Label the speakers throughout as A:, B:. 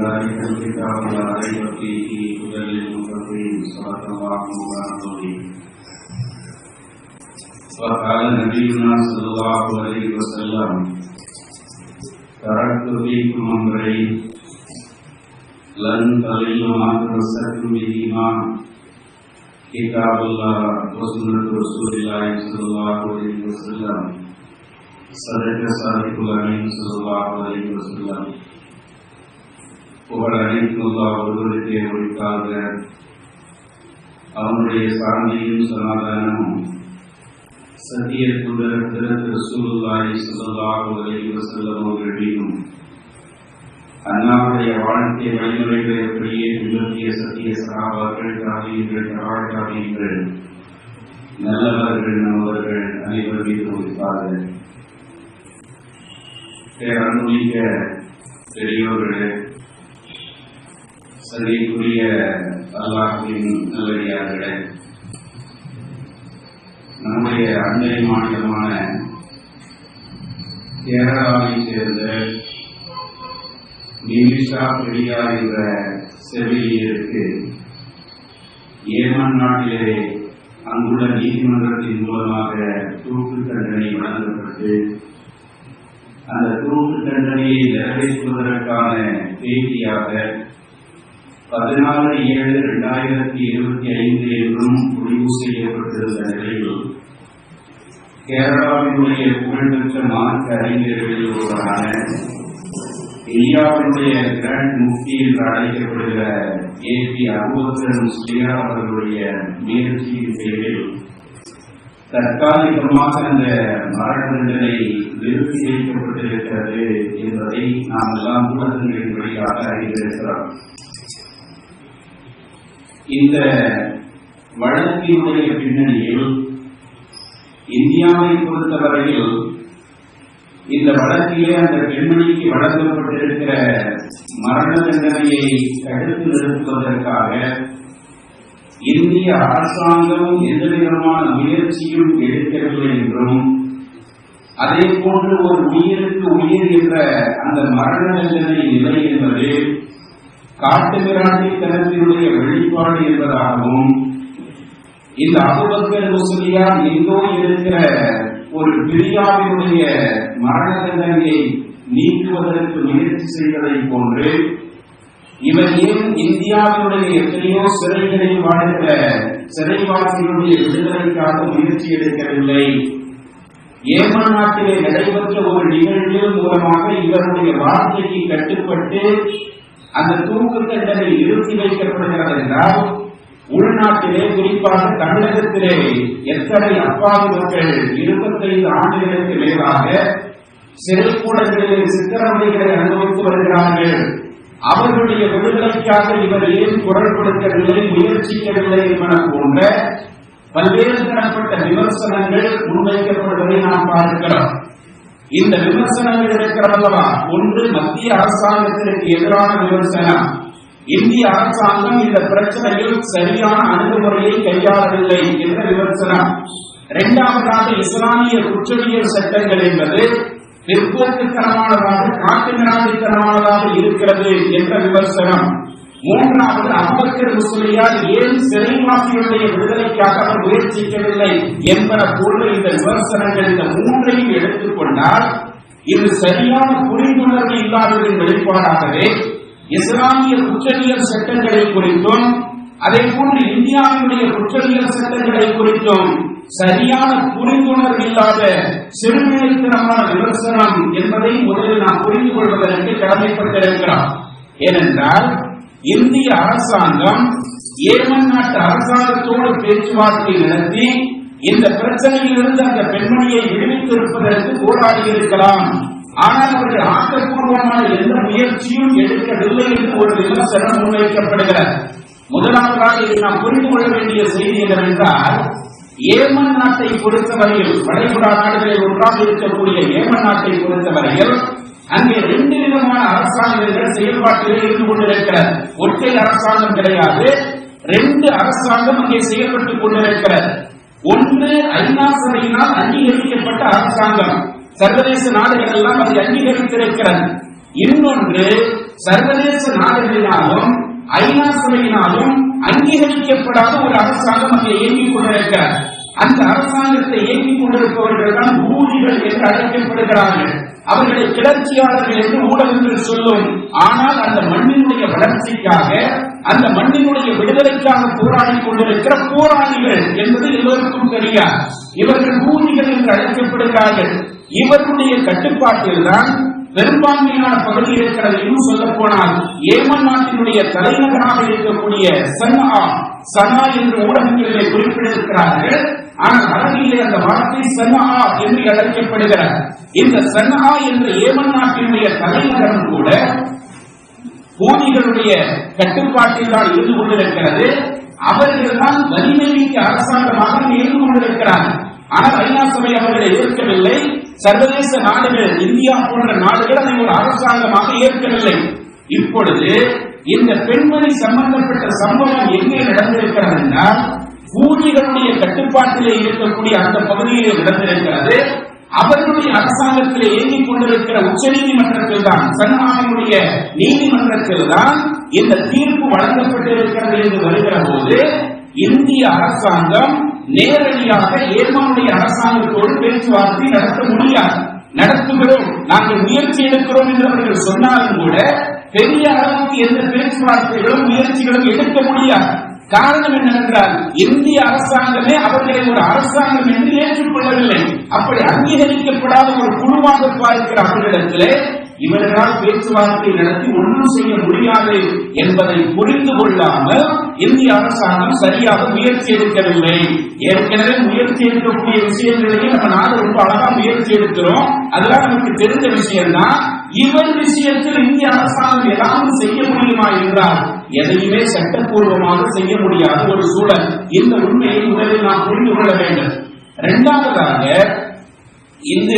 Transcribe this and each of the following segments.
A: ذلك الكتاب لا ريب فيه، هدى للمتقين صدق الله العظيم وقال نبينا صلى الله عليه وسلم، تركت فيكم أمرين. لن تضلوا ما تمسكتم بهما كتاب الله وسنة رسول الله صلى الله عليه وسلم. صدق صادق الأمين صلى الله عليه وسلم. புகழ் ஒருவருக்கே ஒழிக்காக அவனுடைய சாந்தியும் சமாதானமும் சத்திய தூதர் திரு ரசூலுல்லாஹி ஸல்லல்லாஹு அலைஹி அவர்களிலும் அண்ணாவுடைய வாழ்க்கை வழிமுறைகளை அப்படியே பின்பற்றிய சத்திய சகாபாக்கள் தாபியங்கள் தவாழ்காபியங்கள் நல்லவர்கள் நல்லவர்கள் அனைவரையும் மீது வைப்பார்கள் பெரியோர்களே சதிக்குரிய அல்லாஹின் நல்லடியார்களே நம்முடைய அண்டை மாநிலமான கேரளாவை சேர்ந்த நிமிஷா பெரியா என்ற செவிலியருக்கு ஏமன் நாட்டிலே அங்குள்ள நீதிமன்றத்தின் மூலமாக தூக்கு தண்டனை வழங்கப்பட்டு அந்த தூக்கு தண்டனையை நிறைவேற்றுவதற்கான பேட்டியாக பதினாறு ஏழு இரண்டாயிரத்தி இருபத்தி ஐந்து என்றும் முடிவு செய்யப்பட்டிருந்த நிலையில் கேரளாவினுடைய புகழ்பெற்ற மார்க்க அறிஞர்களில் ஒருவரான இந்தியாவினுடைய கிராண்ட் முக்தி என்று அழைக்கப்படுகிற ஏ பி அபுபக்கர் முஸ்லியா அவர்களுடைய முயற்சியின் பேரில் தற்காலிகமாக அந்த மரண தண்டனை நிறுத்தி வைக்கப்பட்டிருக்கிறது என்பதை நாம் எல்லாம் ஊடகங்களின் வழியாக அறிந்திருக்கிறோம். இந்த வழக்கினுடைய பின்னணியில் இந்தியாவை பொறுத்தவரையில் இந்த வழக்கிலே அந்த பெண்மணிக்கு வழங்கப்பட்டிருக்கிற மரண தண்டனையை தடுத்து நிறுத்துவதற்காக இந்திய அரசாங்கம் எந்த விதமான முயற்சியும் எடுக்கவில்லை என்றும் அதே போன்று ஒரு உயிருக்கு உயிர் என்ற அந்த மரண தண்டனை நிலை என்பது காட்டுமிராண்டித்தனத்தினுடைய வெளிப்பாடு என்பதாகவும் இந்த அபுபக்கர் முஸ்லியா எங்கோ இருக்கிற ஒரு பிரியாவினுடைய மரண தண்டனையை நீக்குவதற்கு முயற்சி செய்வதை போன்று இவர் ஏன் இந்தியாவினுடைய எத்தனையோ சிறைகளில் வாழ்கிற சிறைவாசிகளுடைய விடுதலைக்காக முயற்சி எடுக்கவில்லை? ஏமன் நாட்டிலே நடைபெற்ற ஒரு நிகழ்வு மூலமாக இவருடைய வாழ்க்கைக்கு கட்டுப்பட்டு அந்த தூக்கு தண்டனை நிறுத்தி வைக்கப்படுகிறது என்றால் உள்நாட்டிலே குறிப்பாக தமிழகத்திலே எத்தனை அப்பாவி மக்கள் இருபத்தைந்து ஆண்டுகளுக்கு மேலாக சிறைக்கூடங்களிலே சித்திரவதைகளை அனுபவித்து வருகிறார்கள். அவர்களுடைய விடுதலைக்காக இவர் ஏன் குரல் கொடுக்கவில்லை முயற்சிக்கவில்லை என்பன போன்ற பல்வேறு தரப்பட்ட விமர்சனங்கள் முன்வைக்கப்படுவதை நாம் பார்க்கிறோம். இந்த விமர்சனங்கள் இருக்கிறதல்லவா ஒன்று மத்திய அரசாங்கத்திற்கு எதிரான விமர்சனம். இந்திய அரசாங்கம் இந்த பிரச்சனையில் சரியான அணுகுமுறையை கையாளவில்லை என்ற விமர்சனம். இரண்டாவதாக இஸ்லாமிய குற்றவியல் சட்டங்கள் என்பது பிற்போக்குத்தனமானதாக காட்டுமிராண்டித்தனமானதாக இருக்கிறது என்ற விமர்சனம். மூன்றாவது அபக்கர் முஸ்லியார் ஏன் சிறைவாசிகளுடைய விடுதலைக்காக அவர் முயற்சிக்கவில்லை என்பன போன்ற இந்த விமர்சனங்கள் இந்த மூன்றையும் எடுத்துக்கொண்டால் இது சரியான புரிந்துணர்வு இல்லாததின் வெளிப்பாடாகவே இஸ்லாமிய குற்றவியல் சட்டங்களை குறித்தும் அதே போன்று இந்தியாவினுடைய குற்றவியல் சட்டங்களை குறித்தும் சரியான புரிந்துணர்வு இல்லாத சிறுமைத்தனமான விமர்சனம் என்பதை முதலில் நாம் புரிந்து கொள்வதற்கு கடமைப்பட்டிருக்கிறோம். ஏனென்றால் இந்திய அரசாங்கம் ஏமன் நாட்டு அரசாங்கத்தோடு பேச்சுவார்த்தை நடத்தி இந்த பிரச்சனையிலிருந்து அந்த பெண்மணியை விடுவித்திருப்பதற்கு போராடி இருக்கலாம். ஆனால் அவர்கள் ஆக்கப்பூர்வமான எந்த முயற்சியும் எடுக்கவில்லை என்று ஒரு விமர்சனம் முன்வைக்கப்படுகிறது. முதலாவதாக இதை நாம் புரிந்து கொள்ள வேண்டிய செய்தி என்னவென்றால் ஏமன் நாட்டை பொறுத்தவரையில் வளைகுடா நாடுகளில் ஒன்றாக இருக்கக்கூடிய ஏமன் நாட்டை பொறுத்தவரையில் அங்கே ரெண்டு விதமான அரசாங்கங்கள் செயல்பாட்டிலே இருந்து கொண்டிருக்கிறது ஒற்றை அரசாங்கம் கிடையாது. ரெண்டு அரசாங்கம் அங்கே செயல்பட்டுக் கொண்டிருக்கிறது. ஒன்று ஐநா சபையினால் அங்கீகரிக்கப்பட்ட அரசாங்கம். சர்வதேச நாடுகள் எல்லாம் அதை அங்கீகரித்திருக்கிறது. இன்னொன்று சர்வதேச நாடுகளினாலும் ஐநா சபையினாலும் அங்கீகரிக்கப்படாத ஒரு அரசாங்கம் அங்கே இயங்கிக் கொண்டிருக்கிறது. அந்த அரசாங்கத்தை இயக்கிக் கொண்டிருப்பவர்கள் தான் ஊழிகள் என்று அழைக்கப்படுகிறார்கள். அவர்களை கிளர்ச்சியாளர்கள் என்று ஊடகங்கள் சொல்லும். ஆனால் அந்த மண்ணினுடைய வளர்ச்சிக்காக அந்த மண்ணினுடைய விடுதலைக்காக போராடி கொண்டிருக்கிற போராளிகள் என்பது எல்லோருக்கும் தெரியாது. இவர்கள் ஊழிகள் என்று அழைக்கப்படுகிறார்கள். இவர்களுடைய கட்டுப்பாட்டில் தான் பெரும்பான்மையான பகுதி இருக்கிறது இன்னும் சொல்ல போனால் ஏமன் நாட்டினுடைய தலைநகராக இருக்கக்கூடிய சனா சனா என்று ஊடகங்களிலே குறிப்பிட்டிருக்கிறார்கள். ஆனால் அரபியிலே அந்த வார்த்தை சனா என்று அழைக்கப்படுகிறார் இந்த சனா என்ற ஏமன் நாட்டினுடைய தலைநகரம் கூட பூமிகளுடைய கட்டுப்பாட்டில் தான் இருந்து கொண்டிருக்கிறது. அவர்கள் தான் வலிமை மிக்க அரசாங்கமாக இருந்து கொண்டிருக்கிறார்கள். ஆனால் ஐநா சபை அவர்களை ஏற்கவில்லை. சர்வதேச நாடுகள் இந்தியா போன்ற நாடுகள் அதை ஒரு அரசாங்கமாக ஏற்கவில்லை. இப்பொழுது இந்த பெண்மணி சம்பந்தப்பட்ட சம்பவம் எங்கே நடந்திருக்கிறது என்றால் பூமிகளுடைய கட்டுப்பாட்டிலே இருக்கக்கூடிய அந்த பகுதியிலே நடந்திருக்கிறது. அவர்களுடைய அரசாங்கத்திலே இயங்கிக் கொண்டிருக்கிற உச்ச நீதிமன்றத்தில் தான் சன்னாவினுடைய நீதிமன்றத்தில் தான் இந்த தீர்ப்பு வழங்கப்பட்டிருக்கிறது என்று வருகிற போது இந்திய அரசாங்கம் நேரடியாக ஏமானுடைய அரசாங்கத்தோடு பேச்சுவார்த்தை நடத்த முடியாது. நடத்துகிறோம். நாங்கள் முயற்சி எடுக்கிறோம் என்று அவர்கள் சொன்னாலும் கூட பெரிய அளவுக்கு எந்த பேச்சுவார்த்தைகளும் முயற்சிகளும் எடுக்க முடியாது. காரணம் என்னவென்றால் இந்திய அரசாங்கமே அவர்களை ஒரு அரசாங்கம் என்று ஏற்றுக்கொள்ளவில்லை. அப்படி அங்கீகரிக்கப்படாத ஒரு குழுவாக பார்க்கிற அவர்களிடத்திலே இவர்களால் பேச்சுவார்த்தை நடத்தி ஒன்றும் செய்ய முடியாது என்பதை புரிந்து கொள்ளாமல் இந்திய அரசாங்கம் சரியாக முயற்சி எடுக்கவில்லை. ஏற்கனவே முயற்சி எடுக்கக்கூடிய விஷயங்களையும் நம்ம நாடு ரொம்ப அழகா முயற்சி எடுக்கிறோம். அதெல்லாம் நமக்கு தெரிஞ்ச விஷயம்தான். இவர் விஷயத்தில் இந்திய அரசாங்கம் ஏதாவது செய்ய முடியுமா என்றால் எதையுமே சட்டப்பூர்வமாக செய்ய முடியாத ஒரு சூழல். இந்த உண்மையை முதலில் நாம் புரிந்து கொள்ள வேண்டும். இரண்டாவதாக இந்த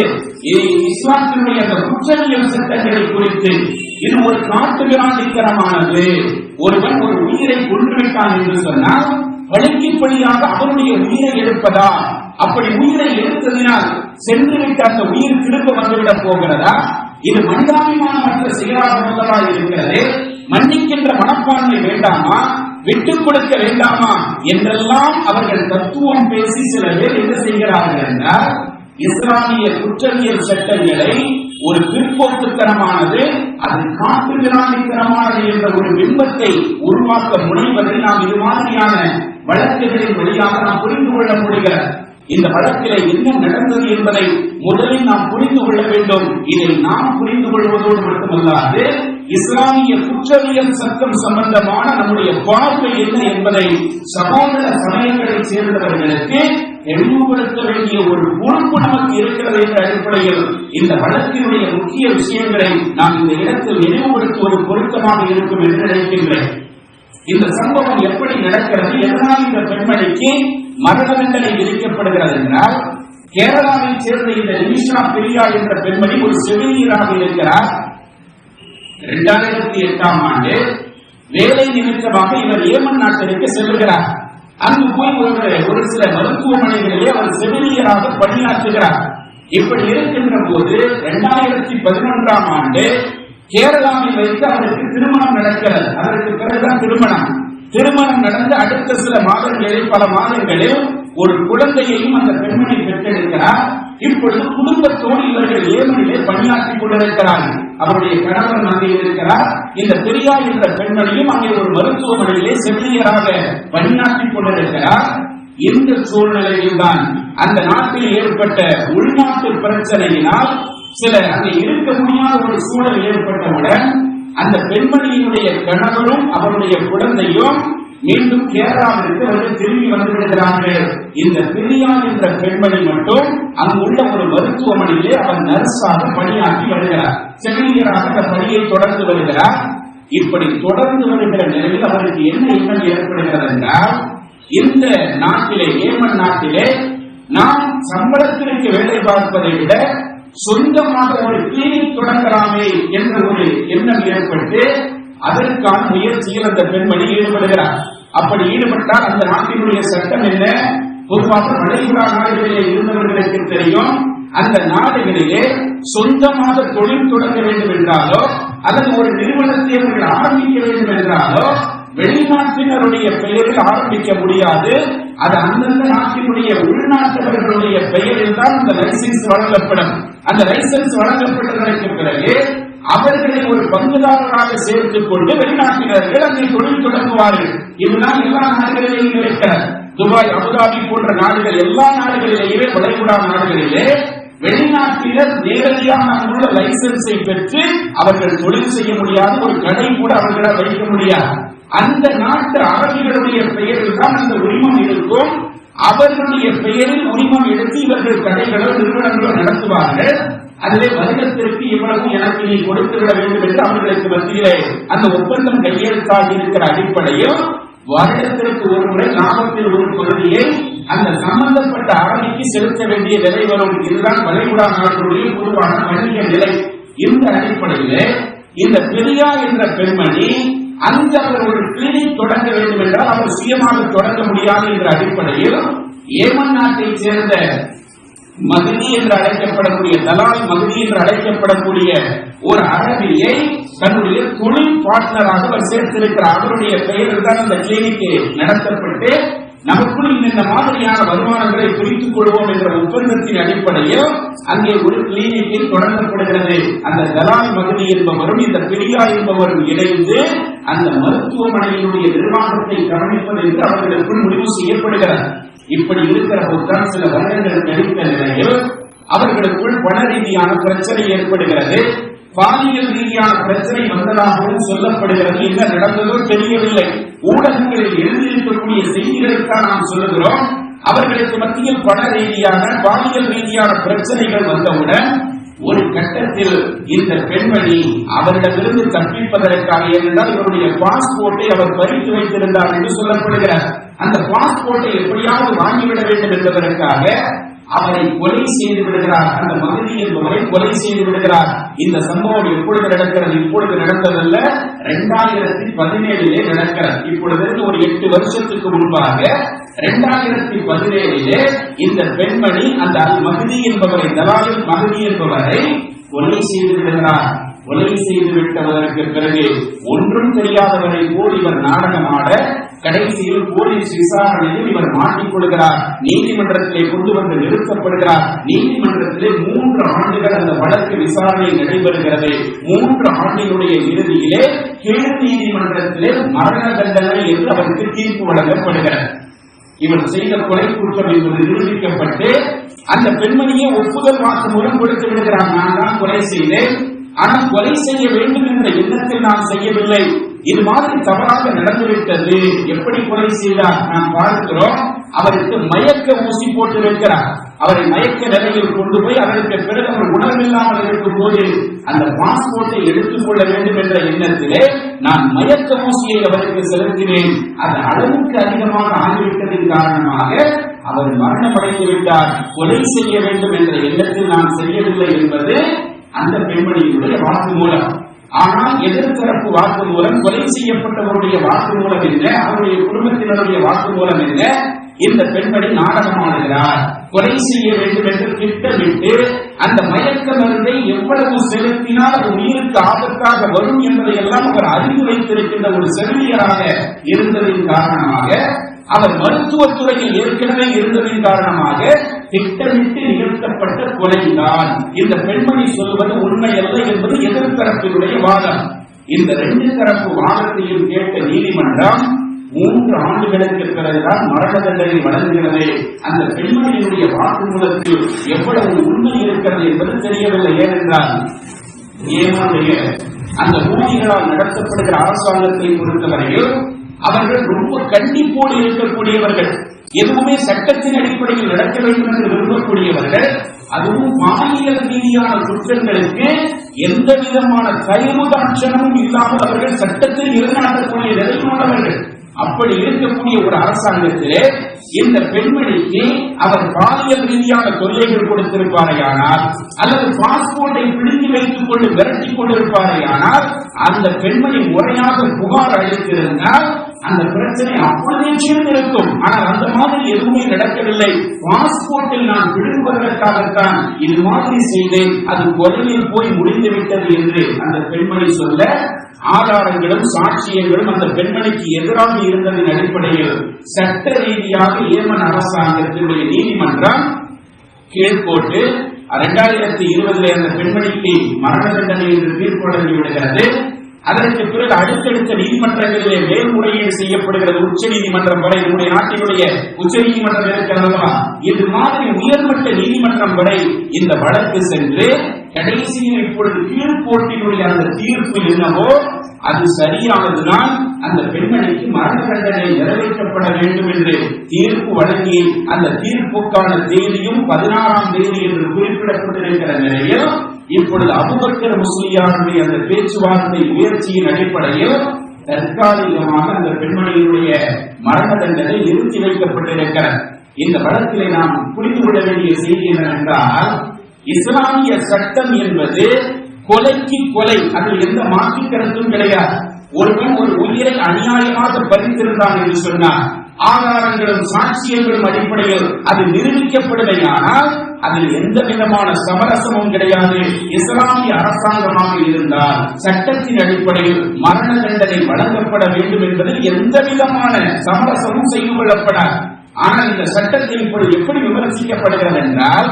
A: இஸ்லாத்தினுடைய அந்த குற்றவியல் சட்டங்களை குறித்து இது ஒரு காட்டு விராண்டித்தனமானது ஒருவன் ஒரு உயிரை கொன்றுவிட்டான் என்று சொன்னால் பழிக்கு பழியாக அவனுடைய உயிரை எடுப்பதா? அப்படி உயிரை எடுத்ததினால் சென்றுவிட்ட அந்த உயிர் திரும்ப வந்துவிடப் போகிறதா? இது மனிதாபிமானமற்ற செயலாக முதலா இருக்கிறது. மன்னிக்கின்ற மனப்பான்மை வேண்டாமா? விட்டுக் கொடுக்க வேண்டாமா? என்றெல்லாம் அவர்கள் தத்துவம் பேசி சில பேர் என்ன செய்கிறார்கள் என்றால் இஸ்லாமிய குற்றவியல் சட்டங்களை ஒரு பிற்போக்குத்தனமானது அது காட்டு விராணித்தனமானது என்ற ஒரு பிம்பத்தை உருவாக்க முனைவதை நாம் இது மாதிரியான வழக்குகளின் வழியாக நாம் புரிந்து கொள்ள முடிகிறது. இந்த வழக்கில என்ன நடந்தது என்பதை முதலில் நாம் புரிந்து கொள்ள வேண்டும். இதை நாம் புரிந்து கொள்வதோடு மட்டுமல்லாது இஸ்லாமிய குற்றவியல் சட்டம் சம்பந்தமான நம்முடைய பார்வை என்ன என்பதை சகோதர சமயங்களை சேர்ந்தவர்களுக்கு தெளிவுபடுத்த வேண்டிய ஒரு பொறுப்பு நமக்கு இருக்கிறது என்ற அடிப்படையில் இந்த வழக்கினுடைய முக்கிய விஷயங்களை நாம் இந்த இடத்தில் நினைவுபடுத்துவது பொருத்தமாக இருக்கும் என்று நினைக்கின்றேன். இந்த சம்பவம் எப்படி நடக்கிறது? எதனால் இந்த பெண்மணிக்கு மரண தண்டனை விதிக்கப்படுகிறது என்றால் கேரளாவை சேர்ந்த இந்த நிமிஷா பிரியா என்ற பெண்மணி ஒரு செவிலியராக இருக்கிறார். இரண்டாயிரத்தி எட்டாம் ஆண்டு வேலை நிமித்தமாக இவர் ஏமன் நாட்டிற்கு செல்கிறார். அங்கு போய் ஒரு ஒரு சில மருத்துவமனைகளிலே அவர் செவிலியராக பணியாற்றுகிறார். இப்படி இருக்கின்ற போது இரண்டாயிரத்தி பதினொன்றாம் ஆண்டு கேரளாவில் வைத்து அவருக்கு திருமணம் நடக்கிறது. அதற்கு பிறகுதான் திருமணம். திருமணம் நடந்த அடுத்த சில மாதங்களில் பல மாதங்களில் ஒரு குழந்தையையும் அந்த பெண்மணி பெற்றெடுக்கிறார் இப்பொழுது குடும்பத்தோடு இவர்கள் ஏமனிலே பணியாற்றிக் கொண்டிருக்கிறார்கள். அவருடைய கணவன் அங்கே இருக்கிறார். இந்த பெரியார் என்ற பெண்மணியும் அங்கே ஒரு மருத்துவமனையிலே செவிலியராக பணியாற்றிக் கொண்டிருக்கிறார். இந்த சூழ்நிலையில் தான் அந்த நாட்டில் ஏற்பட்ட உள்நாட்டு பிரச்சனையினால் சில அங்கே இருக்க முடியாத ஒரு சூழல் ஏற்பட்டவுடன் அந்த பெண்மணியினுடைய கணவரும் அவருடைய குழந்தையும் மீண்டும் கேரளாவிற்கு அவர்கள் திரும்பி வந்திருக்கிறார்கள் இந்த பிரியான் என்ற பெண்மணி மட்டும் அங்குள்ள ஒரு மருத்துவமனையிலே அவர் நர்ஸாக பணியாற்றி வருகிறார். செவிலியராக அந்த பணியை தொடர்ந்து வருகிறார். இப்படி தொடர்ந்து வருகிற நிலையில் அவருக்கு என்ன எண்ணம் ஏற்படுகிறது என்றால் இந்த நாட்டிலே ஏமன் நாட்டிலே நாம் சம்பளத்திற்கு வேலை பார்ப்பதை விட சொந்தமாக ஒரு கிளினிக் தொடங்கலாமே என்ற ஒரு எண்ணம் ஏற்பட்டு அதற்கான முயற்சியில் அந்த பெண்மணி ஈடுபடுகிறார். அப்படி ஈடுபட்டால் அந்த நாட்டினுடைய சட்டம் என்ன? பொதுவாக வளைகுடா நாடுகளிலே இருந்தவர்களுக்கு தெரியும். அந்த நாடுகளிலே சொந்தமாக தொழில் தொடங்க வேண்டும் என்றாலோ அல்லது ஒரு நிறுவனத்தை அவர்கள் ஆரம்பிக்க வேண்டும் என்றாலோ வெளிநாட்டினருடைய பெயரில் ஆரம்பிக்க முடியாது. அது அந்தந்த நாட்டினுடைய உள்நாட்டவர்களுடைய பெயரில் தான் அந்த லைசன்ஸ் வழங்கப்படும். அந்த லைசன்ஸ் வழங்கப்பட்டதற்கு பிறகு அவர்களை ஒரு பங்குதாரராக சேர்த்துக் கொண்டு வெளிநாட்டினர்கள் அங்கே தொழில் தொடங்குவார்கள். இதுதான் எல்லா நாடுகளிலேயும் இருக்கிறது துபாய் அபுதாபி போன்ற நாடுகள் எல்லா நாடுகளிலேயுமே வளைகுடா நாடுகளிலே வெளிநாட்டினர் நேரடியாக அங்குள்ள லைசன்ஸை பெற்று அவர்கள் தொழில் செய்ய முடியாது ஒரு கடை கூட அவர்களால் வைக்க முடியாது. அந்த நாட்டு அரபிகளுடைய பெயரில் தான் அந்த உரிமம் இருக்கும். அவர்களுடைய பெயரில் உரிமம் எடுத்து இவர்கள் கடைகளோ நிறுவனங்களோ நடத்துவார்கள். அதிலே வருடத்திற்கு இவ்வளவு எனக்கு நீ கொடுத்து விட வேண்டும் என்று அவர்களுக்கு மத்தியிலே அந்த ஒப்பந்தம் கையெழுத்தாகி இருக்கிற அடிப்படையில் வருடத்திற்கு ஒரு முறை லாபத்தில் ஒரு பகுதியை அந்த சம்பந்தப்பட்ட அரணிக்கு செலுத்த வேண்டிய நிலை வரும். இதுதான் வளைகுடா நாடுகளுடைய பொதுவான வணிக நிலை. இந்த அடிப்படையிலே இந்த பெரியா என்ற பெண்மணி அங்கு அவர் ஒரு கிளினிக் தொடங்க வேண்டும் என்றால் அவர் சுயமாக தொடங்க முடியாது என்ற அடிப்படையில் ஏமன் நாட்டைச் சேர்ந்த மகிழி என்று அழைக்கப்படக்கூடிய தலால் மகிழி என்று அழைக்கப்படக்கூடிய ஒரு அரபியை தன்னுடைய தொழில் பார்ட்னராக அவர் சேர்த்திருக்கிறார். அவருடைய பெயரில் தான் அந்த கிளினிக் நடத்தப்பட்டு நமக்குள் இந்த மாதிரியான வருமானங்களை குறித்துக் கொள்வோம் என்ற ஒப்பந்தத்தின் அடிப்படையில் அங்கே ஒரு கிளினிக்கில் தொடங்கப்படுகிறது. அந்த தலால் மகிழி என்பவரும் இந்த பெரியா என்பவரும் இணைந்து அந்த மருத்துவமனையினுடைய நிர்வாகத்தை கவனிப்பது என்று அவர்களுக்குள் முடிவு செய்யப்படுகிறது. இப்படி இருக்கிற போதுதான் சில வருடங்கள் கழித்த அவர்களுக்குள் பண ரீதியான பிரச்சனை ஏற்படுகிறது. பாலியல் ரீதியான பிரச்சனை வந்ததாகவும் சொல்லப்படுகிறது. என்ன நடந்ததோ தெரியவில்லை. ஊடகங்களில் எழுதியிருக்கக்கூடிய செய்திகளுக்காக நாம் சொல்லுகிறோம். அவர்களுக்கு மத்தியில் பண ரீதியான பாலியல் ரீதியான பிரச்சனைகள் வந்தவுடன் ஒரு கட்டத்தில் இந்த பெண்மணி அவரிடமிருந்து தப்பிப்பதற்காக ஏனென்றால் இவருடைய பாஸ்போர்ட்டை அவர் பறித்து வைத்திருந்தார் என்று சொல்லப்படுகிறார். அந்த பாஸ்போர்ட்டை எப்படியாவது வாங்கிவிட வேண்டும் என்பதற்காக அவரை கொலை செய்து விடுகிறார். அந்த மகதி என்பவரை கொலை செய்து விடுகிறார். இந்த சம்பவம் எப்பொழுது நடக்கிறது? இப்பொழுது நடந்ததல்ல. இரண்டாயிரத்தி பதினேழிலே நடக்கிறது. இப்பொழுது ஒரு எட்டு வருஷத்துக்கு முன்பாக இரண்டாயிரத்தி பதினேழிலே இந்த பெண்மணி அந்த அல் மகதி என்பவரை தலாலில் மகதி என்பவரை கொலை செய்து விடுகிறார். கொலை செய்து விட்டவருக்கு பிறகு ஒன்றும் தெரியாதவரை போல் இவர் நாடகமாட கடைசியில் போலீஸ் விசாரணையில் இவர் மாட்டிக்கொள்கிறார் நீதிமன்றத்திலே கொண்டு வந்து நிறுத்தப்படுகிறார். நீதிமன்றத்திலே மூன்று ஆண்டுகள் அந்த வழக்கு விசாரணை நடைபெறுகிறது. மூன்று ஆண்டினுடைய இறுதியிலே கீழ் நீதிமன்றத்திலே மரண தண்டனை என்று அவருக்கு தீர்ப்பு வழங்கப்படுகிறது. இவர் செய்த கொலை குற்றம் என்பது நிரூபிக்கப்பட்டு அந்த பெண்மணியை ஒப்புதல் வாக்கு மூலம் கொடுத்து விடுகிறார். நான் தான் கொலை செய்தேன். ஆனால் கொலை செய்ய வேண்டும் என்ற எண்ணத்தில் நான் செய்யவில்லை. இது மாதிரி தவறாக நடந்துவிட்டது. எப்படி கொலை செய்தார் நாம் பார்க்கிறோம். அவருக்கு மயக்க ஊசி போட்டிருக்கிறார். அவரை மயக்க நிலையில் கொண்டு போய் அதற்கு பிறகு அவர் உணர்வில்லாமல் இருக்கும் போது அந்த பாஸ்போர்ட்டை எடுத்துக் கொள்ள வேண்டும் என்ற எண்ணத்திலே நான் மயக்க ஊசியை அவருக்கு செலுத்தினேன். அது அளவுக்கு அதிகமாக ஆகிவிட்டதின் காரணமாக அவர் மரணமடைந்து விட்டார் கொலை செய்ய வேண்டும் என்ற எண்ணத்தில் நான் செய்யவில்லை என்பது அந்த பெண்மணியினுடைய வாக்குமூலம் ஆனால் எதிர்த்தரப்பு வாக்குமூலம் கொலை செய்யப்பட்டவருடைய வாக்கு மூலம் என்ன அவருடைய குடும்பத்தினருடைய வாக்கு மூலம் என்ன இந்த பெண்மணி நாடகமாடுகிறார். கொலை செய்ய வேண்டும் என்று திட்டமிட்டு அந்த மயக்க மருந்தை எவ்வளவு செலுத்தினால் அது உயிருக்கு ஆபத்தாக வரும் என்பதை எல்லாம் அவர் அறிந்து வைத்திருக்கின்ற ஒரு செவிலியராக இருந்ததின் காரணமாக அவர் மருத்துவத்துறையில் ஏற்கனவே இருந்ததின் காரணமாக திட்டமிட்டு நிகழ்த்தப்பட்ட கொலைதான் இந்த பெண்மணி சொல்வது உண்மையல்ல என்பது எதிர்த்தரப்பினுடைய வாதம். இந்த ரெண்டு தரப்பு வாதத்தையும் கேட்ட நீதிமன்றம் மூன்று ஆண்டுகளுக்கு பிறகுதான் மரண தண்டனை வழங்குகிறது. அந்த பெண்மணியினுடைய வாக்குமூலத்தில் எவ்வளவு உண்மை இருக்கிறது என்பது தெரியவில்லை. ஏனென்றால் ஏமாடைய அந்த ஊழியர்களால் நடத்தப்படுகிற அரசாங்கத்தை பொறுத்தவரையில் அவர்கள் ரொம்ப கண்டிப்போடு இருக்கக்கூடியவர்கள். எதுவுமே சட்டத்தின் அடிப்படையில் நடக்க வேண்டும் என்று விரும்பக்கூடியவர்கள் அதுவும் மாநில ரீதியான குற்றங்களுக்கு எந்த விதமான தயவு தாட்சணமும் இல்லாமல் அவர்கள் சட்டத்தில் நிலைநாட்டக்கூடிய நிலையில் உள்ளவர்கள். அப்படி இருக்கக்கூடிய ஒரு அரசாங்கத்திலே இந்த பெண்மணிக்கு அவர் பாலியல் ரீதியான தொல்லைகள் கொடுத்திருப்பாரையானால் அல்லது பாஸ்போர்ட்டை பிடித்து வைத்துக் கொண்டு விரட்டி கொண்டிருப்பாரையானால் அந்த பெண்மணி முறையாக புகார் அளித்திருந்தால் அந்த பிரச்சனை அப்பொழுதே தீர்ந்திருக்கும் ஆனால் அந்த மாதிரி எதுவுமே நடக்கவில்லை. பாஸ்போர்ட்டில் நான் விழுங்குவதற்காகத்தான் இது மாதிரி செய்தேன். அது கொலையில் போய் முடிந்து விட்டது என்று அந்த பெண்மணி சொல்ல ஆதாரங்களும் சாட்சியங்களும் அந்த பெண்மணிக்கு எதிராக இருந்ததன் அடிப்படையில் சட்ட ரீதியாக ஏமன் அரசாங்கத்தினுடைய நீதிமன்றம் கீழ்கோட்டு இரண்டாயிரத்தி இருபதுல அந்த பெண்மணிக்கு மரண தண்டனை என்று தீர்ப்பு வழங்கி விடுகிறது. அதற்கு பிறகு அடுத்தடுத்த நீதிமன்றங்களிலே மேல்முறையீடு செய்யப்படுகிறது. உச்ச நீதிமன்றம் வரை நம்முடைய நாட்டினுடைய உச்ச நீதிமன்றம் இருக்கிறதா இது மாதிரி உயர்மட்ட நீதிமன்றம் வரை இந்த வழக்கு சென்று கடைசியில் இப்பொழுது கீழ்கோட்டினுடைய அந்த தீர்ப்பு என்னவோ அது சரியானதுதான் அந்த பெண்மணிக்கு மரண தண்டனை நிறைவேற்றப்பட வேண்டும் என்று தீர்ப்பு வழங்கி அந்த தீர்ப்புக்கான தேதியும் பதினாறாம் தேதி என்று குறிப்பிடப்பட்டிருக்கிற நிலையில் இப்பொழுது அபுபக்கர் முஸ்லியாருடைய அந்த பேச்சுவார்த்தை முயற்சியின் அடிப்படையில் தற்காலிகமாக அந்த பெண்மணியினுடைய மரண தண்டனை நிறுத்தி வைக்கப்பட்டிருக்கிறது. இந்த வழக்கிலே நாம் புரிந்து கொள்ள வேண்டிய செய்தி என்னவென்றால் இஸ்லாமிய சட்டம் என்பது கொலைக்கு கொலை அதில் எந்த மாற்று கருத்தும் கிடையாது. ஒருவன் ஒரு உயிரை அநியாயமாக பறித்திருந்தான் என்று சொன்னார் ஆதாரங்களும் சாட்சியங்களும் அடிப்படையில் அது நிரூபிக்கப்படுமையானால் அதில் எந்த விதமான சமரசமும் கிடையாது. இஸ்லாமிய அரசாங்கமாக இருந்தால் சட்டத்தின் அடிப்படையில் மரண தண்டனை வழங்கப்பட வேண்டும் என்பதில் எந்த விதமான சமரசமும் செய்து கொள்ளப்படாது. ஆனால் இந்த சட்டத்தில் இப்பொழுது எப்படி விமர்சிக்கப்படுகிறது என்றால்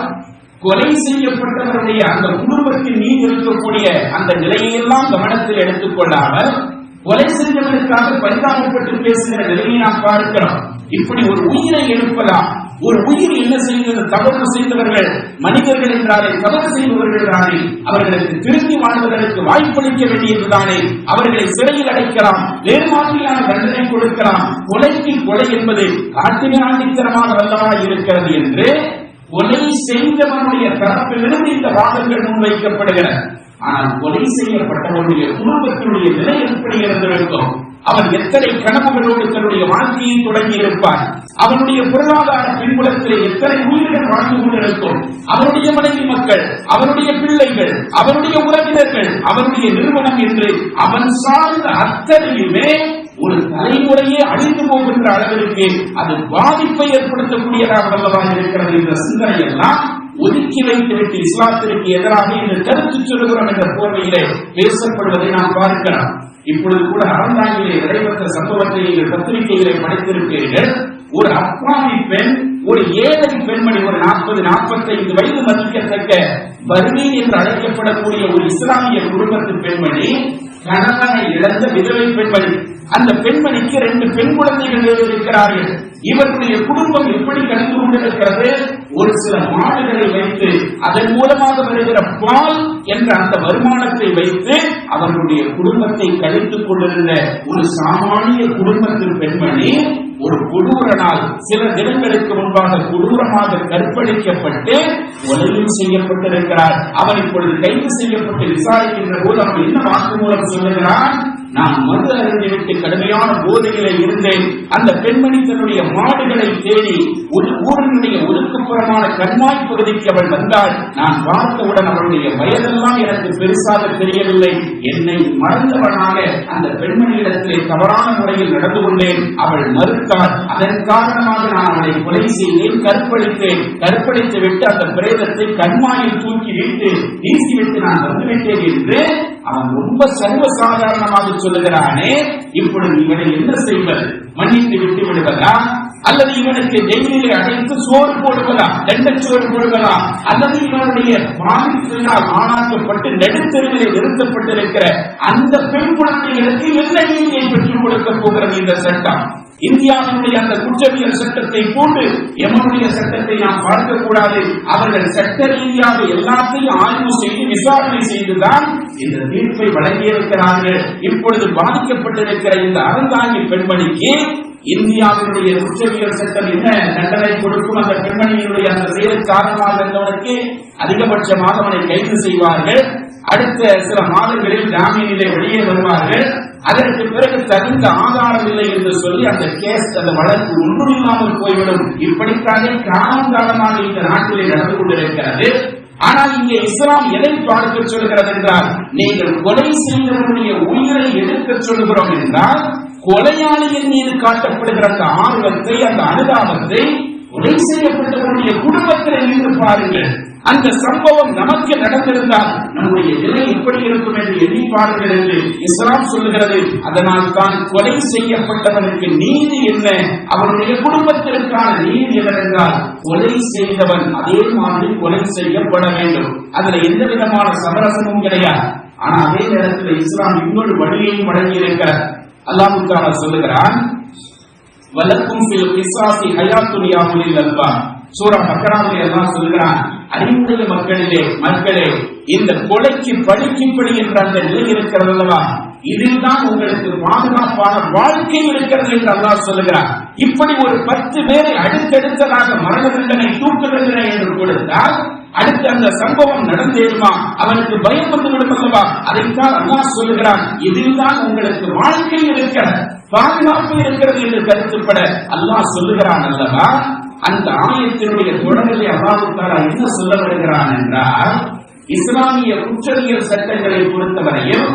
A: கொலை செய்யப்பட்டவருடைய அந்த குடும்பத்தின் மீது இருக்கக்கூடிய அந்த நிலையெல்லாம் கவனத்தில் எடுத்துக் கொள்ளாமல் கொலை செய்தவர்களுக்காக பரிதாபப்பட்டு பேசுகிற நிலையை நாம் பார்க்கிறோம். இப்படி ஒரு உயிரை எழுப்பலாம். ஒரு உயிர் என்ன செய்கிறது? தவறு செய்தவர்கள் மனிதர்கள் என்றாலே தவறு செய்பவர்கள் தானே அவர்களுக்கு திரும்பி வாழ்வதற்கு வாய்ப்பளிக்க வேண்டியதுதானே. அவர்களை சிறையில் அடைக்கலாம் வேறு மாதிரியான தண்டனை கொடுக்கலாம். கொலைக்கு கொலை என்பது காட்டின ஆண்டித்தனமாக வல்லவா இருக்கிறது என்று கொலை செய்தவனுடைய தரப்பிலிருந்து இந்த வாதங்கள் முன்வைக்கப்படுகிறது ஆனால் கொலை செய்யப்பட்டவனுடைய குடும்பத்தினுடைய நிலை எப்படி இருந்திருக்கும் அவன் எத்தனை கணவர்களோடு தன்னுடைய வாழ்க்கையை தொடங்கி இருப்பார் அவனுடைய பொருளாதார பின்புலத்திலே எத்தனை உயிர்கள் வாழ்ந்து கொண்டிருக்கும்? அவனுடைய மனைவி மக்கள் அவனுடைய பிள்ளைகள் அவனுடைய உறவினர்கள் அவனுடைய நிறுவனம் என்று அவன் சார்ந்த அத்தனையுமே ஒரு தலைமுறையே அழிந்து போகின்ற அளவிற்கு அது பாதிப்பை ஏற்படுத்தக்கூடியதாக அல்லவா இருக்கிறது என்ற சிந்தனை எல்லாம் ஒதுக்கி வைத்துவிட்டு இஸ்லாத்திற்கு எதிராக இந்த கருத்து சொல்கிறோம் என்ற போர்வையிலே பேசப்படுவதை நாம் பார்க்கலாம் இப்பொழுது கூட அறந்தாங்கிலே நடைபெற்ற சம்பவத்தை நீங்கள் பத்திரிகைகளை படித்திருப்பீர்கள். ஒரு அப்பாவி பெண் ஒரு ஏழை பெண்மணி ஒரு நாற்பது நாற்பத்தைந்து வயது மதிக்கத்தக்க பர்மி என்று அழைக்கப்படக்கூடிய ஒரு இஸ்லாமிய குடும்பத்து பெண்மணி கணவனை இழந்த விதவை பெண்மணி. அந்த பெண்மணிக்கு ரெண்டு பெண் குழந்தைகள் இருக்கிறார்கள். இவருடைய குடும்பம் எப்படி கலந்து கொண்டிருக்கிறது? ஒரு சில மாடுகளை வைத்து அதன் மூலமாக வருகிற பால் என்ற அந்த வருமானத்தை வைத்து அவர்களுடைய குடும்பத்தை கழித்துக் கொண்டிருந்த ஒரு சாமானிய குடும்பத்தின் பெண்மணி ஒரு கொடூரனால் சில தினங்களுக்கு முன்பாக கொடூரமாக கற்பழிக்கப்பட்டு கொலையும் செய்யப்பட்டிருக்கிறார். அவர் இப்பொழுது கைது செய்யப்பட்டு விசாரிக்கின்ற போது அவர் என்ன வாக்குமூலம் சொல்லுகிறார்? நான் மது அறிந்துவிட்டு கடுமையான போதையிலே இருந்தேன். அந்த பெண்மணி தன்னுடைய மாடுகளை தேடி ஒரு ஊரினுடைய ஒதுக்குப்புறமான கண்மாய் பகுதிக்கு அவள் வந்தாள். நான் பார்த்தவுடன் அவளுடைய வயதெல்லாம் எனக்கு பெருசாக தெரியவில்லை. என்னை மறந்தவனாக அந்த பெண்மணியிடத்திலே தவறான முறையில் நடந்து கொண்டேன். அவள் மறுத்தாள். அதன் காரணமாக நான் அவளை கொலை செய்தேன் கற்பழித்தேன். கற்பழித்து விட்டு அந்த பிரேதத்தை கண்மாயில் தூக்கி விட்டு வீசிவிட்டு நான் வந்துவிட்டேன் என்று அவன் ரொம்ப சர்வசாதாரணமாக சொல்லுகிறானே இப்பொழுது இவனை என்ன செய்வது? மன்னித்து விட்டு விடுவதா? அல்லது இவனுக்கு ஜெயிலிலே அடைத்து சோறு போடுவதா? தண்டச்சோறு போடுவதா? அல்லது இவனுடைய பாதிப்பினால் ஆளாக்கப்பட்டு நடுத்தருவிலே நிறுத்தப்பட்டிருக்கிற அந்த பெண் குழந்தைகளுக்கு என்ன நீதியை பெற்றுக் கொடுக்க போகிறது இந்த சட்டம்? இந்தியாவினுடைய அந்த குற்றவியல் சட்டத்தை போட்டு எமனுடைய சட்டத்தை நாம் பார்க்கக்கூடாது. அவர்கள் சட்ட ரீதியாக எல்லாத்தையும் ஆய்வு செய்து விசாரணை செய்துதான் இந்த தீர்ப்பை வழங்கியிருக்கிறார்கள். இப்பொழுது பாதிக்கப்பட்டிருக்கிற இந்த அறந்தாங்கி பெண்மணிக்கு இந்தியாவினுடைய குற்றவியல் சட்டம் என்ன? தண்டனை கொடுக்கும் அந்த பெண்மணியினுடைய அந்த செயல் காரணமாக இருந்தவனுக்கு அதிகபட்சமாக அவனை கைது செய்வார்கள். அடுத்த சில மாதங்களில் ஜாமீனிலே வெளியே வருவார்கள். அதற்கு பிறகு தகுந்த ஆதாரம் இல்லை என்று சொல்லி அந்த கேஸ் அந்த வழக்கு ஒன்றுமில்லாமல் போய்விடும். இப்படித்தானே காலங்காலமாக இந்த நாட்டிலே நடந்து கொண்டிருக்கிறது. ஆனால் இங்கே இஸ்லாம் எதை பார்க்க சொல்கிறது என்றால் நீங்கள் கொலை செய்தவருடைய உயிரை எதிர்க்க சொல்கிறோம் என்றால் கொலையாளியின் மீது காட்டப்படுகிற அந்த ஆர்வத்தை அந்த அனுதாபத்தை கொலை செய்யப்பட்டவருடைய குடும்பத்தில் இருந்து பாருங்கள். அந்த சம்பவம் நமக்கு நடந்திருந்தால் நம்முடைய நிலை எப்படி இருக்கும் என்று எண்ணி பாருங்கள் என்று இஸ்லாம் சொல்லுகிறது. அதனால் தான் கொலை செய்யப்பட்டவனுக்கு நீதி என்ன? அவனுடைய குடும்பத்திற்கான நீதி என்னவென்றால் கொலை செய்தவன் அதே மாதிரி கொலை செய்யப்பட வேண்டும். அதுல எந்த விதமான சமரசமும் கிடையாது. ஆனா அதே நேரத்தில் இஸ்லாம் இன்னொரு வழியையும் வழங்கி இருக்கிறார் அல்லாஹுக்காக சொல்லுகிறான் வலக்கும் ஃபில் கிசாசி ஹயாத்துன் யா உலில் சூரா எல்லாம் சொல்கிறான் அறிவுடைய மக்களிலே மக்களே இந்த கொலைக்கு பழிக்கும்படி என்ற அந்த நிலை இருக்கிறது அல்லவா? இதில்தான் உங்களுக்கு பாதுகாப்பான வாழ்க்கை இருக்கிறது என்று அல்லாஹ் சொல்லுகிறார் இப்படி ஒரு பத்து பேரை அடுத்தடுத்ததாக மரண தண்டனை தூக்கு தண்டனை என்று கொடுத்தால் அடுத்து அந்த சம்பவம் நடந்தேருமா அவனுக்கு பயம் வந்து விடும் அல்லவா அதைத்தான் அல்லாஹ் சொல்லுகிறான். இதில்தான் உங்களுக்கு வாழ்க்கை இருக்கிறது. பாதுகாப்பு இருக்கிறது என்று கருத்துப்பட அல்லாஹ் சொல்லுகிறான் அல்லவா? அந்த ஆணையத்தினுடைய தொடரிலே அல்லாஹுத்தாரா என்ன சொல்ல வருகிறான் என்றால் இஸ்லாமிய குற்றவியல் சட்டங்களை பொறுத்தவரையில்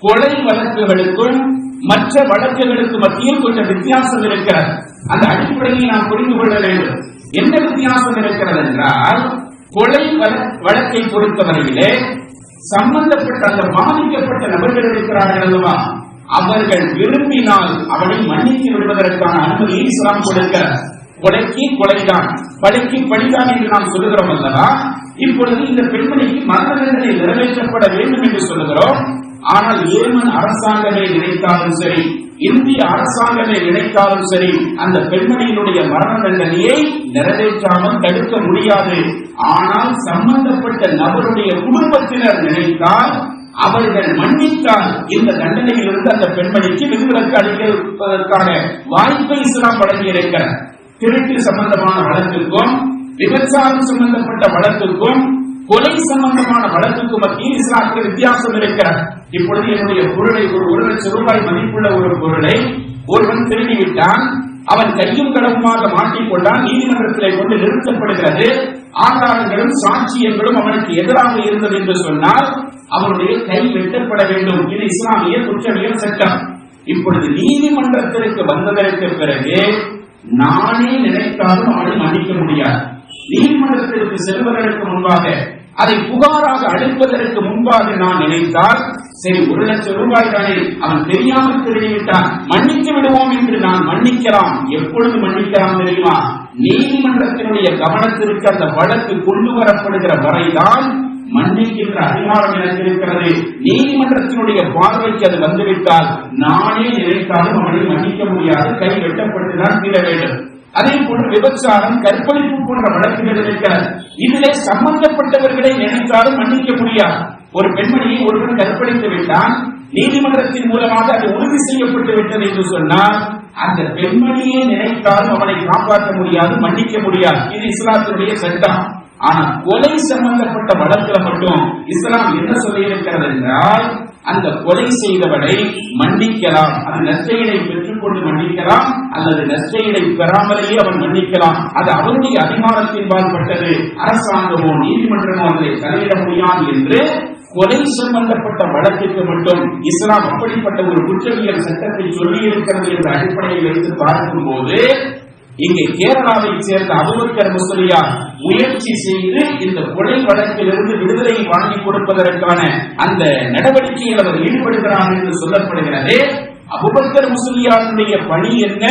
A: கொலை வழக்குகளுக்கும் மற்ற வழக்குகளுக்கு மத்தியில் கொஞ்சம் வித்தியாசம் இருக்கிறது. அந்த அடிப்படையை நாம் புரிந்து கொள்ள வேண்டும். என்ன வித்தியாசம் இருக்கிறது என்றால் கொலை வழக்கை பொறுத்தவரையிலே சம்பந்தப்பட்ட அந்த பாதிக்கப்பட்ட நபர்கள் இருக்கிறார்கள் அல்லவா? அவர்கள் விரும்பினால் அவனை மன்னித்து விடுவதற்கான அனுமதியை இஸ்லாம் கொடுக்க. கொலைக்கு கொலைதான். பழிக்கு பழிதான் என்று நாம் சொல்லுகிறோம் அல்லவா? இப்பொழுது இந்த பெண்மணிக்கு மரண தண்டனை நிறைவேற்றப்பட வேண்டும் என்று சொல்லுகிறோம். ஆனால் ஏமன் அரசாங்கமே நினைத்தாலும் சரி இந்திய அரசாங்கமே நினைத்தாலும் சரி அந்த பெண்மணியினுடைய மரண தண்டனையை நிறைவேற்றாமல் தடுக்க முடியாது. ஆனால் சம்பந்தப்பட்ட நபருடைய குடும்பத்தினர் நினைத்தால் அவர்கள் மன்னித்தால் இந்த தண்டனையிலிருந்து அந்த பெண்மணிக்கு விதிவிலக்கு அளிப்பதற்கான வாய்ப்பை இஸ்லாம் வழங்கியிருக்கிறார் திருட்டு சம்பந்தமான வழக்குக்கும் விபச்சாரம் சம்பந்தப்பட்ட வழக்குக்கும் கொலை சம்பந்தமான வழக்குக்கு மத்தியில் இஸ்லாத்துக்கு வித்தியாசம் இருக்கிறார் இப்பொழுது என்னுடைய பொருளை ஒரு ஒரு லட்சம் ரூபாய் மதிப்புள்ள ஒரு பொருளை ஒருவன் திருடிவிட்டான் அவன் கையும் கடவுமாக மாட்டிக்கொண்டான் நீதிமன்றத்திலே கொண்டு நிறுத்தப்படுகிறது. ஆதாரங்களும் சாட்சியங்களும் அவனுக்கு எதிராக இருந்தது என்று சொன்னால் அவனுடைய கை வெட்டப்பட வேண்டும். இது இஸ்லாமிய குற்றவியல் சட்டம். இப்பொழுது நீதிமன்றத்திற்கு வந்ததற்கு பிறகு நானே நினைத்தாலும் அவனை மன்னிக்க முடியாது. நீதிமன்றத்திற்கு செல்வதற்கு முன்பாக அதை புகாராக அளிப்பதற்கு முன்பாக நான் நினைத்தால் சரி ஒரு லட்சம் ரூபாய் தானே அவன் தெரியாமல் திருடிவிட்டான். மன்னித்து விடுவோம் என்று நான் மன்னிக்கலாம். எப்பொழுது மன்னிக்கலாம் தெரியுமா? நீதிமன்றத்தினுடைய கவனத்திற்கு அந்த வழக்கு கொண்டு வரப்படுகிற வரைதான் மன்னிக்கின்ற அதிகாரம் எனக்கு இருக்கிறது. நீதிமன்றத்தினுடைய பார்வைக்கு அது வந்துவிட்டால் நானே நினைத்தாலும் அவனை மன்னிக்க முடியாது. கை வெட்டப்பட்டுதான் தீர வேண்டும். அதே போன்று விபச்சாரம் கற்பழிப்பு போன்ற வழக்குகள் இருக்கிறது. இதிலே சம்பந்தப்பட்டவர்களை நினைத்தாலும் மன்னிக்க முடியாது. ஒரு பெண்மணியை ஒருவன் கற்பழித்து விட்டான் நீதிமன்றத்தின் மூலமாக அது உறுதி செய்யப்பட்டு விட்டது என்று சொன்னால் அந்த பெண்மணியை நினைத்தாலும் அவனை காப்பாற்ற முடியாது மன்னிக்க முடியாது. இது இஸ்லாத்தினுடைய சட்டம். ஆனா கொலை சம்பந்தப்பட்ட வழக்குல மட்டும் இஸ்லாம் என்ன சொல்லியிருக்கிறது என்றால் அந்த கொலை செய்தவனை மன்னிக்கலாம். அது நஷ்டையினை பெற்றுக்கொண்டு மன்னிக்கலாம். அல்லது நஷ்டையினை பெறாமலேயே அவன் மன்னிக்கலாம். அது அவனுடைய அதிகாரத்தின் பால்பட்டது அரசாங்கமோ நீதிமன்றமோ அதை தலையிட முடியாது என்று கொலை சம்பந்தப்பட்ட வழக்கிற்கு மட்டும் இஸ்லாம் அப்படிப்பட்ட ஒரு குற்றவியல் சட்டத்தை சொல்லி இருக்கிறது என்ற அடிப்படையில் வைத்து பார்க்கும்போது இங்கே கேரளாவை சேர்ந்த அபுபக்கர் முசலியா முயற்சி செய்து இந்த கொலை வழக்கிலிருந்து விடுதலை வாங்கி கொடுப்பதற்கான அந்த நடவடிக்கையில் அவர் ஈடுபடுகிறார் என்று சொல்லப்படுகிறது. அபுபக்கர் முஸ்லியாருடைய பணி என்ன?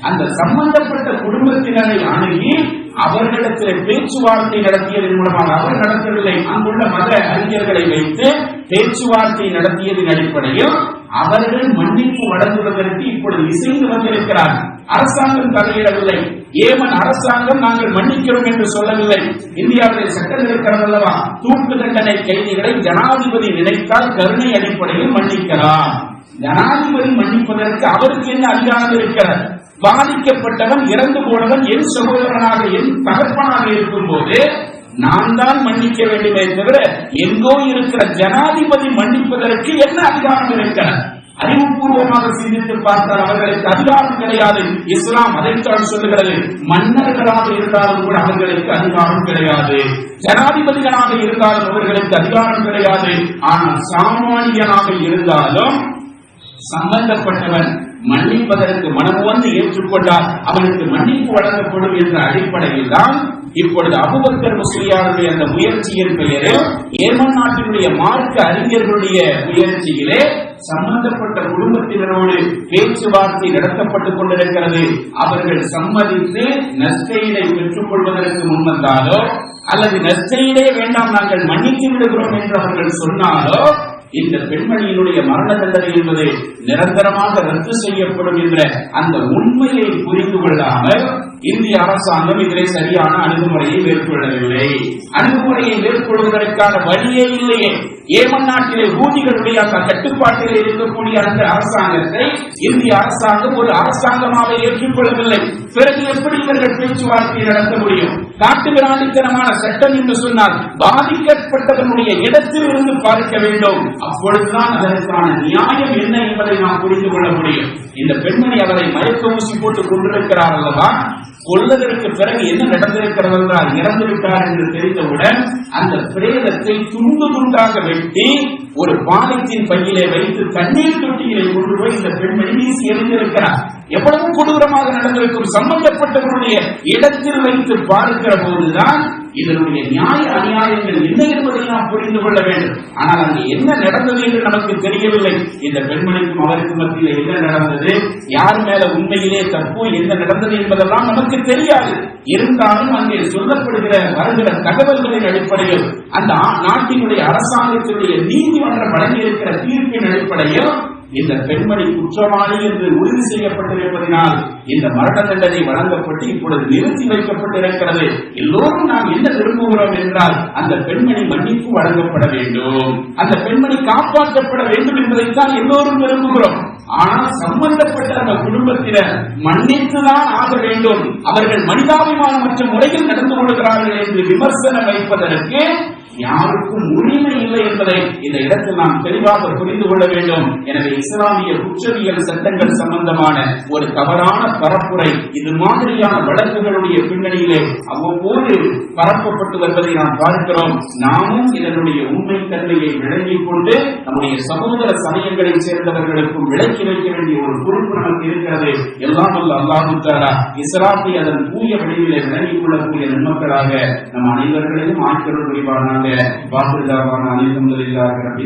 A: அந்த சம்பந்தப்பட்ட குடும்பத்தினரை அணுகி அவர்களிடத்தில் பேச்சுவார்த்தை நடத்தியதன் மூலமாக அவர் நடத்தவில்லை. அங்குள்ள மத அறிஞர்களை வைத்து பேச்சுவார்த்தை நடத்தியதன் அடிப்படையில் அவர்கள் மன்னிப்பு வழங்குவதற்கு இப்பொழுது இசைந்து வந்திருக்கிறார். அரசாங்கம் தலையிடவில்லை. ஏமன் அரசாங்கம் நாங்கள் மன்னிக்கிறோம் என்று சொல்லவில்லை. இந்தியாவிலே சட்டம் இருக்கிறது அல்லவா? தூக்கு தண்டனை கைதிகளை ஜனாதிபதி நினைத்தால் கருணை அடிப்படையில் மன்னிக்கலாம். ஜனாதிபதி மன்னிப்பதற்கு அவருக்கு என்ன அதிகாரம் இருக்கிறது?
B: பாதிக்கப்பட்டவன் இறந்து போனவன் என் சகோதரனாக என் தகப்பனாக இருக்கும் போது நான் தான் மன்னிக்க வேண்டுமே தவிர எங்கோ இருக்கிற ஜனாதிபதி மன்னிப்பதற்கு என்ன அதிகாரம் இருக்கிறது? அறிவுபூர்வமாக சிந்தித்து பார்த்தால் அவர்களுக்கு அதிகாரம் கிடையாது. இஸ்லாம் அதைத்தான் சொல்லுகிறது. மன்னர்களாக இருந்தாலும் கூட அவர்களுக்கு அதிகாரம் கிடையாது. ஜனாதிபதிகளாக இருந்தாலும் அவர்களுக்கு அதிகாரம் கிடையாது. ஆனால் சாமானியனாக இருந்தாலும் சம்பந்தப்பட்டவன் மன்னிப்பதற்கு மனமுவந்து ஏற்றுக்கொண்டால் அவனுக்கு மன்னிப்பு வழங்கப்படும் என்ற அடிப்படையில் தான் இப்பொழுது அபுபக்கர் முஸ்லியாருடைய அந்த முயற்சியின் பெயரில் ஏமன் நாட்டினுடைய மார்க்க அறிஞர்களுடைய முயற்சியிலே சம்பந்தப்பட்ட குடும்பத்தினரோடு பேச்சுவார்த்தை நடத்தப்பட்டுக் கொண்டிருக்கிறது. அவர்கள் சம்மதித்து நஷ்டஈடை பெற்றுக் கொள்வதற்கு முன்வந்தாலோ அல்லது நஷ்டஈடே வேண்டாம் நாங்கள் மன்னித்து விடுகிறோம் என்று அவர்கள் சொன்னாலோ இந்த பெண்மணியினுடைய மரண தண்டனை என்பது நிரந்தரமாக ரத்து செய்யப்படும் என்ற அந்த உண்மையை புரிந்து கொள்ளாமல் இந்திய அரசாங்கம் இதிலே சரியான அணுகுமுறையை மேற்கொள்ளவில்லை. அணுகுமுறையை மேற்கொள்வதற்கான வழியே இல்லையே. ஏமன் நாட்டிலே ஊதிகளுடைய அந்த கட்டுப்பாட்டில் இருக்கக்கூடிய அந்த அரசாங்கத்தை இந்திய அரசாங்கம் ஒரு அரசாங்கமாக ஏற்றுக்கொள்ளவில்லை. பிறகு எப்படி இவர்கள் பேச்சுவார்த்தை நடத்த முடியும்? காட்டு விராண்டித்தனமான சட்டம் என்று சொன்னால் பாதிக்கப்பட்டவனுடைய இடத்தில் இருந்து பார்க்க வேண்டும். அப்பொழுதுதான் அதற்கான நியாயம் என்ன என்பதை நாம் புரிந்து கொள்ள முடியும். இந்த பெண்மணி அவரை மயக்க ஊசி போட்டு கொண்டிருக்கிறார் அல்லவா? கொள்ளதற்கு பிறகு என்ன நடந்திருக்கிறது என்றால் இறந்துவிட்டார் என்று தெரிந்தவுடன் அந்த பிரேதத்தை துண்டு துண்டாக வெட்டி ஒரு பாலத்தின் பையிலே வைத்து தண்ணீர் தொட்டியிலே கொண்டு போய் இந்த பெண்மணி வீசி எறிந்திருக்கிறார் எவ்வளவு கொடூரமாக நடந்திருக்கும் சம்பந்தப்பட்டவருடைய இடத்தில் வைத்து பார்க்கிற போதுதான் இதனுடைய நியாய அநியாயங்கள் என்ன என்பதை நாம் புரிந்து கொள்ள வேண்டும். ஆனால் அங்கு என்ன நடந்தது என்று நமக்கு தெரியவில்லை. இந்த பெண்மணிக்கும் அவருக்கும் மத்தியில் என்ன நடந்தது? யார் மேல உண்மையிலே தப்பு என்ன நடந்தது என்பதெல்லாம் நமக்கு தெரியாது. இருந்தாலும் அங்கே சொல்லப்படுகிற வருகிற தகவல்களின் அடிப்படையில் அந்த நாட்டினுடைய அரசாங்கத்தினுடைய நீதிமன்றம் வழங்கியிருக்கிற தீர்ப்பின் அடிப்படையில் இந்த பெண்மணி குற்றவாளி என்று உறுதி செய்யப்பட்டிருப்பதனால் இந்த மரண தண்டனை வழங்கப்பட்டு இப்பொழுது நிறுத்தி வைக்கப்பட்டிருக்கிறது. எல்லோரும் நாம் என்ன விரும்புகிறோம் என்றால் அந்த பெண்மணி மன்னிப்பு வழங்கப்பட வேண்டும். அந்த பெண்மணி காப்பாற்றப்பட வேண்டும் என்பதைத்தான் எல்லோரும் விரும்புகிறோம். ஆனால் சம்பந்தப்பட்ட அந்த குடும்பத்தினர் மன்னித்துதான் ஆக வேண்டும். அவர்கள் மனிதாபிமானமற்ற முறையில் நடந்து கொள்கிறார்கள் என்று விமர்சனம் வைப்பதற்கு யாருக்கும் உரிமை இல்லை என்பதை இந்த இடத்தில் நாம் தெளிவாக புரிந்து கொள்ள வேண்டும். எனவே இஸ்லாமிய குற்றவியல் சட்டங்கள் சம்பந்தமான ஒரு தவறான பரப்புரை இது மாதிரியான வழக்குகளுடைய பின்னணியிலே அவ்வப்போது பரப்பப்பட்டு வருவதை நாம் பார்க்கிறோம். நாமும் இதனுடைய உண்மை தன்மையை விளங்கிக் கொண்டு நம்முடைய சமூக சமயங்களைச் சேர்ந்தவர்களுக்கும் விளக்கி வைக்க வேண்டிய ஒரு பொறுப்பு நமக்கு இருக்கிறது. எல்லாம் வல்ல அல்லாஹு தாரா இஸ்லாத்தை அதன் தூய வடிவிலே விளங்கிக் கொள்ளக்கூடிய நன்மக்களாக நம் அனைவர்களையும் ஆட்கள் بعد
A: واخر دعوانا الحمد لله رب